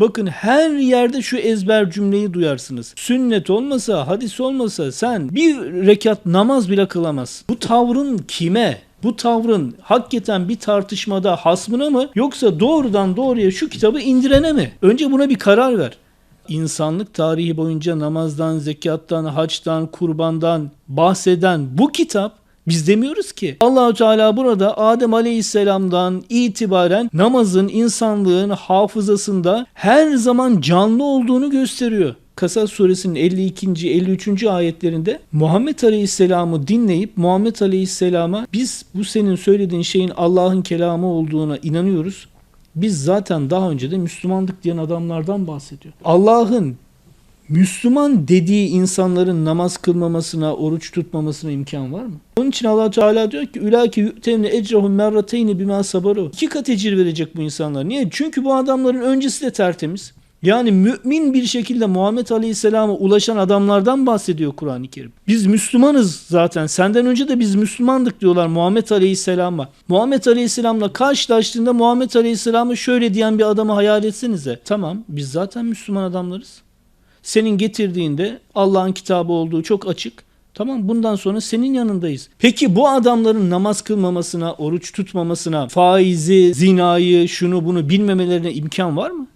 Bakın her yerde şu ezber cümleyi duyarsınız. Sünnet olmasa, hadis olmasa sen bir rekat namaz bile kılamazsın. Bu tavrın kime? Bu tavrın hakikaten bir tartışmada hasmına mı yoksa doğrudan doğruya şu kitabı indirene mi? Önce buna bir karar ver. İnsanlık tarihi boyunca namazdan, zekattan, haçtan, kurbandan bahseden bu kitap biz demiyoruz ki. Allahu Teala burada Adem Aleyhisselam'dan itibaren namazın insanlığın hafızasında her zaman canlı olduğunu gösteriyor. Kasas suresinin 52. 53. ayetlerinde Muhammed Aleyhisselam'ı dinleyip Muhammed Aleyhisselam'a biz bu senin söylediğin şeyin Allah'ın kelamı olduğuna inanıyoruz. Biz zaten daha önce de Müslümandık diyen adamlardan bahsediyor. Allah'ın Müslüman dediği insanların namaz kılmamasına, oruç tutmamasına imkan var mı? Onun için Allah Teala diyor ki ülâke yu'tevne ecrahum merrateyni bima sabaru. İki kat ecir verecek bu insanlar. Niye? Çünkü bu adamların öncesi de tertemiz. Yani mümin bir şekilde Muhammed Aleyhisselam'a ulaşan adamlardan bahsediyor Kur'an-ı Kerim. Biz Müslümanız zaten. Senden önce de biz Müslümandık diyorlar Muhammed Aleyhisselam'a. Muhammed Aleyhisselam'la karşılaştığında Muhammed Aleyhisselam'ı şöyle diyen bir adamı hayal etsenize. Tamam biz zaten Müslüman adamlarız. Senin getirdiğinde Allah'ın kitabı olduğu çok açık. Tamam bundan sonra senin yanındayız. Peki bu adamların namaz kılmamasına, oruç tutmamasına, faizi, zinayı, şunu bunu bilmemelerine imkan var mı?